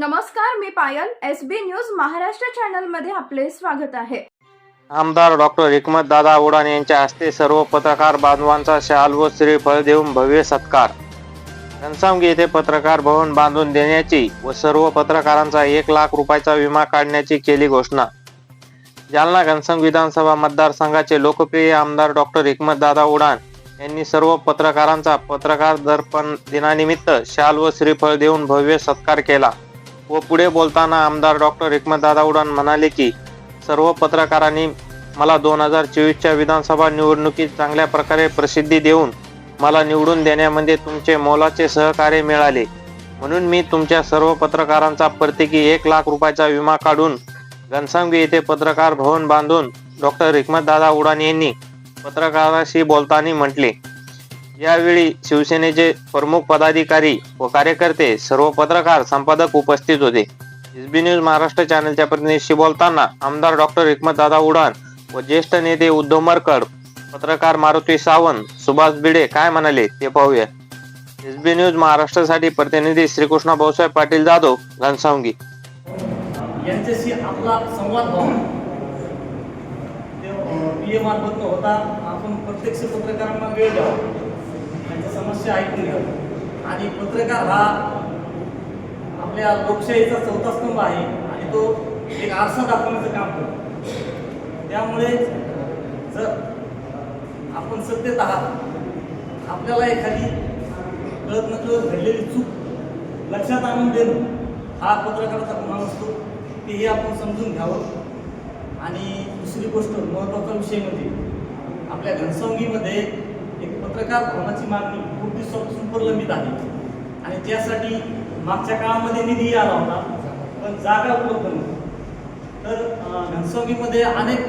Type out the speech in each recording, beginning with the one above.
नमस्कार मी Payal S B news Maharashtra चॅनलमध्ये आपले स्वागत आहे. आमदार डॉक्टर हिकमत दादा उडान यांच्या हस्ते सर्व पत्रकार बांधवांचा शाल व श्रीफळ देऊन भव्य सत्कार. घनसावंगी येथे पत्रकार भवन बांधून देण्याची व सर्व पत्रकारांचा एक लाख रुपयाचा विमा काढण्याची केली घोषणा. जालना घनसंग विधानसभा मतदारसंघाचे लोकप्रिय आमदार डॉक्टर हिकमत दादा उडान यांनी सर्व पत्रकारांचा पत्रकार दर्पण दिनानिमित्त शाल व श्रीफळ देऊन भव्य सत्कार केला. व पुढे बोलताना आमदार डॉक्टर हिकमत दादा उडान म्हणाले की सर्व पत्रकारांनी मला दोन हजार चोवीसच्या विधानसभा निवडणुकीत चांगल्या प्रकारे प्रसिद्धी देऊन मला निवडून देण्यामध्ये तुमचे मोलाचे सहकार्य मिळाले. म्हणून मी तुमच्या सर्व पत्रकारांचा प्रत्येकी एक लाख रुपयाचा विमा काढून घनसावंगी येथे पत्रकार भवन बांधून डॉक्टर हिकमतदादा उडान यांनी पत्रकाराशी बोलताना म्हटले. यावेळी शिवसेनेचे प्रमुख पदाधिकारी व कार्यकर्ते सर्व पत्रकार संपादक उपस्थित होते. एसबी न्यूज महाराष्ट्र चॅनलच्या प्रतिनिधीशी बोलताना आमदार डॉक्टर हिकमत दादा उडान व ज्येष्ठ नेते उद्धव मरकड पत्रकार मारुती सावंत सुभाष भिडे काय म्हणाले ते पाहूया. एसबी न्यूज महाराष्ट्रासाठी प्रतिनिधी श्रीकृष्ण भाऊसाहेब पाटील जाधव घनसावंगी. यांच्याशी आपला संवाद व्हावा होता. आपण प्रत्यक्ष पत्रकारांना वेळ द्यावा. समस्या ऐकून घ्याव्या आणि पत्रकार हा आपल्या लोकशाहीचा चौथा स्तंभ आहे आणि तो एक आरसा दाखवण्याचं काम करतो. त्यामुळे जर आपण सत्यत आहात आपल्याला एखादी कळत नकळत घडलेली चूक लक्षात आणून देणं हा पत्रकाराचा गुन्हा असतो. तेही आपण समजून घ्यावं. आणि दुसरी गोष्ट महत्त्वाचा विषय म्हणजे आपल्या घनसावंगीमध्ये पत्रकार भवनाची मागणी खूप दिवसापासून प्रलंबित आहे. आणि त्यासाठी मागच्या काळामध्ये निधी आला होता पण जागा उपलब्ध नव्हती. तर अं, अनेक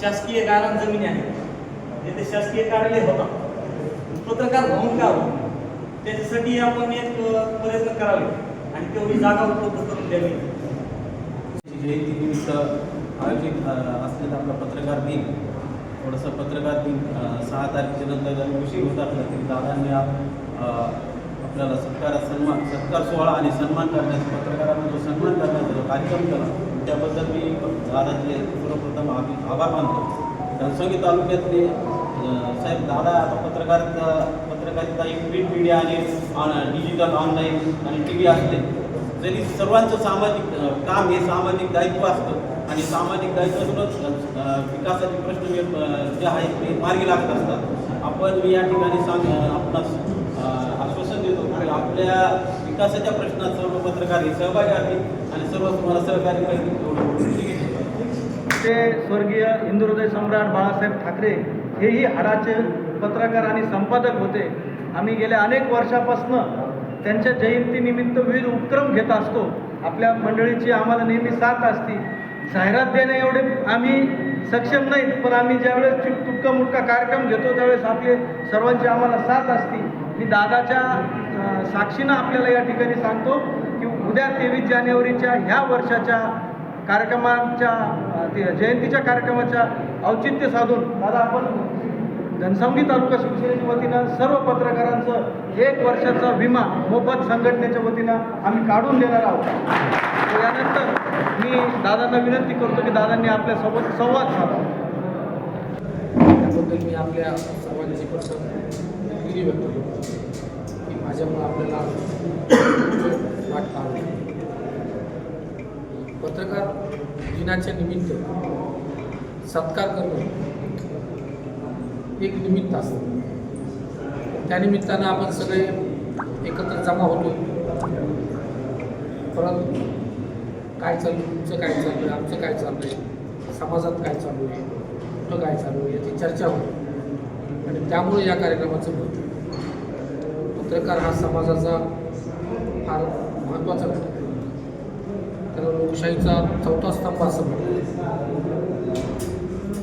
शासकीय गारण जमिनी आहेत. म्हणजे जिथे शासकीय कार्यालय होता. पत्रकार भवन का त्याच्यासाठी आपण एक प्रयत्न करावे. आणि तेवढी जागा उपलब्ध करून द्यावी. जयंतीनिमित्त आयोजित असलेला आपला पत्रकार दिन थोडंसं पत्रकार दिन सहा तारखेच्या नंतर जर उशीर होत असला तरी दादांनी आपल्याला सत्कार सन्मान सत्कार सोहळा आणि सन्मान करण्याचा पत्रकारांना जो सन्मान करण्याचा जो कार्यक्रम केला त्याबद्दल मी दादाचे सर्वप्रथम आभार आभार मानतो. घनसंगी तालुक्यातले साहेब दादा आता पत्रकार पत्रकारिता एक प्रिंट मीडिया आणि डिजिटल ऑनलाईन आणि टी व्ही असते जरी सर्वांचं सामाजिक काम हे सामाजिक दायित्व असतं आणि सामाजिक दायित्वातूनच विकासाचे प्रश्न जे आहेत ते मार्गी लागत असतात. आपण मी या ठिकाणी सांग आपणास आश्वासन देतो की आपल्या विकासाच्या प्रश्नात सर्व पत्रकार हे सहभागी आहेत आणि सर्व तुम्हाला सहकार्य ते स्वर्गीय हिंदुहृदय सम्राट बाळासाहेब ठाकरे हेही हाडाचे पत्रकार आणि संपादक होते. आम्ही गेल्या अनेक वर्षापासनं त्यांच्या जयंतीनिमित्त विविध उपक्रम घेत असतो. आपल्या मंडळीची आम्हाला नेहमी साथ असती. जाहिरात देणे एवढे आम्ही सक्षम नाहीत पण आम्ही ज्यावेळेस चुक मुटका कार्यक्रम घेतो त्यावेळेस आपले सर्वांची आम्हाला साथ असती. मी दादाच्या साक्षीनं आपल्याला या ठिकाणी सांगतो की उद्या तेवीस जानेवारीच्या ह्या वर्षाच्या कार्यक्रमाच्या ते जयंतीच्या कार्यक्रमाच्या औचित्य साधून दादा आपण घनसावंगी तालुका शिवसेनेच्या वतीनं सर्व पत्रकारांचं एक वर्षाचा विमा मोफत संघटनेच्या वतीनं आम्ही काढून देणार आहोत. यानंतर मी दादांना विनंती करतो की दादांनी आपल्यासोबत संवाद साधा. त्याबद्दल मी आपल्या सर्वांची प्रसन्न दिलगिरी व्यक्त करतो की माझ्यामुळे आपल्याला वाट पाहावी. पत्रकार दिनाच्या निमित्त सत्कार करणं एक निमित्त असतं. त्यानिमित्तानं आपण सगळे एकत्र जमा होतो परत काय चालू तुमचं काय चालू आहे? आमचं काय चालू आहे? समाजात काय चालू आहे? कुठं काय चालू आहे? याची चर्चा होते आणि त्यामुळे या कार्यक्रमाचं महत्त्व पत्रकार हा समाजाचा फार महत्त्वाचा घटक त्याला लोकशाहीचा चौथा स्तंभ असं म्हणतो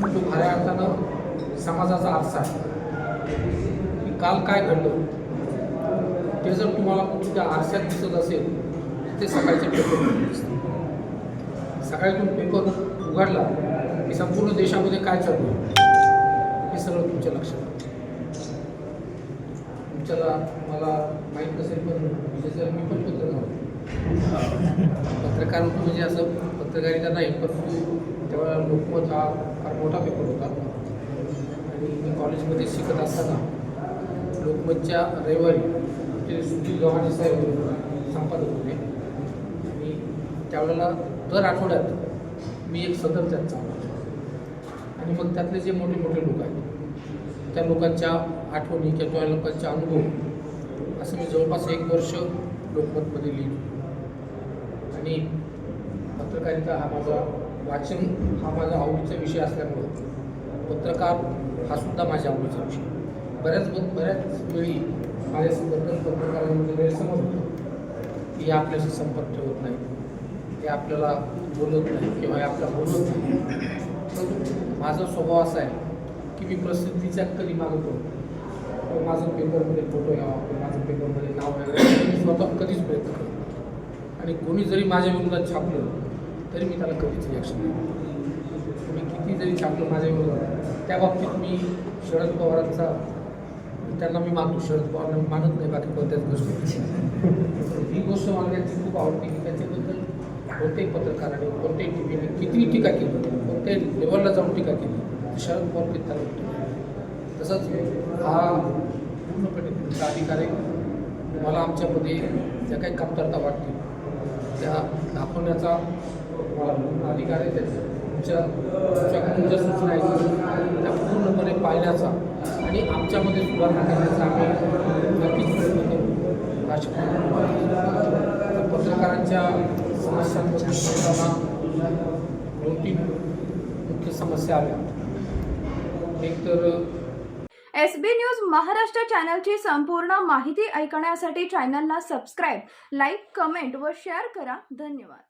तो खऱ्या अर्थानं समाजाचा आरसा आहे. की काल काय घडलं? ते जर तुम्हाला कुठल्या आरशात दिसत असेल ते सकाळचे पेपर दिसतं सकाळी तुम्ही पेपर उघडला की संपूर्ण देशामध्ये काय चालू हे सगळं तुमच्या लक्षात तुमच्याला मला माहीत नसेल पण जसं मी पण पत्रकार होतो. पत्रकार म्हणजे असं पत्रकारिता नाही परंतु तेव्हा लोकमत हा फार मोठा पेपर होता. मी कॉलेजमध्ये शिकत असताना लोकमतच्या रविवारी ते सुधीर गव्हाणे साहेब संपादक होते. आणि त्यावेळेला दर आठवड्यात मी एक सदर त्यात चालवतो आणि मग त्यातले जे मोठे मोठे लोक आहेत त्या लोकांच्या आठवणी किंवा त्या लोकांचे अनुभव असं मी जवळपास एक वर्ष लोकमतमध्ये लिहिलो आणि पत्रकारिता हा माझा वाचन हा माझा आवडीचा विषय असल्यामुळं पत्रकार हा सुद्धा माझ्या आवडीचा विषय बऱ्याच बऱ्याच वेळी माझ्याबद्दल पत्रकारांमध्ये गैरसमज होतो की हे आपल्याशी संपर्क ठेवत नाही. हे आपल्याला बोलत नाही किंवा हे आपल्याला बोलत नाही. पण माझा स्वभाव असा आहे की मी प्रसिद्धीच्या कधी मागतो माझं पेपरमध्ये फोटो यावा किंवा माझं पेपरमध्ये नाव वगैरे स्वतः कधीच प्रयत्न करतो आणि कोणी जरी माझ्या विरोधात छापलं तरी मी त्याला कधीच रिॲक्शन नाही ती जरी छापलं माझ्या त्या बाबतीत मी शरद पवारांचा त्यांना मी मानतो शरद पवारांना मी मानत नाही बाकी कोणत्याच गोष्टी ही गोष्ट मला त्यांची खूप आवडते की त्याच्याबद्दल कोणत्याही पत्रकाराने कोणत्याही टी व्हीने कितीही टीका केली कोणत्याही लेवलला जाऊन टीका केली शरद पवार किती त्याला तसंच हा पूर्णपणे तुमचा अधिकार आहे. मला आमच्यामध्ये ज्या काही कमतरता वाटतील त्या दाखवण्याचा मला अधिकार आहे त्याचा तुमच्या तुमच्या ज्या सूचना आहेत त्या पूर्णपणे पाळण्याचा आणि आमच्यामध्ये सुधारणा करण्याचा आम्ही नक्कीच प्रयत्न करू. राजकीय पत्रकारांच्या समस्यांबद्दल बोलताना दोन तीन मुख्य समस्या आल्या. एक तर एस बी न्यूज महाराष्ट्र चॅनलची संपूर्ण माहिती ऐकण्यासाठी चॅनलला सबस्क्राईब लाईक कमेंट व शेअर करा. धन्यवाद.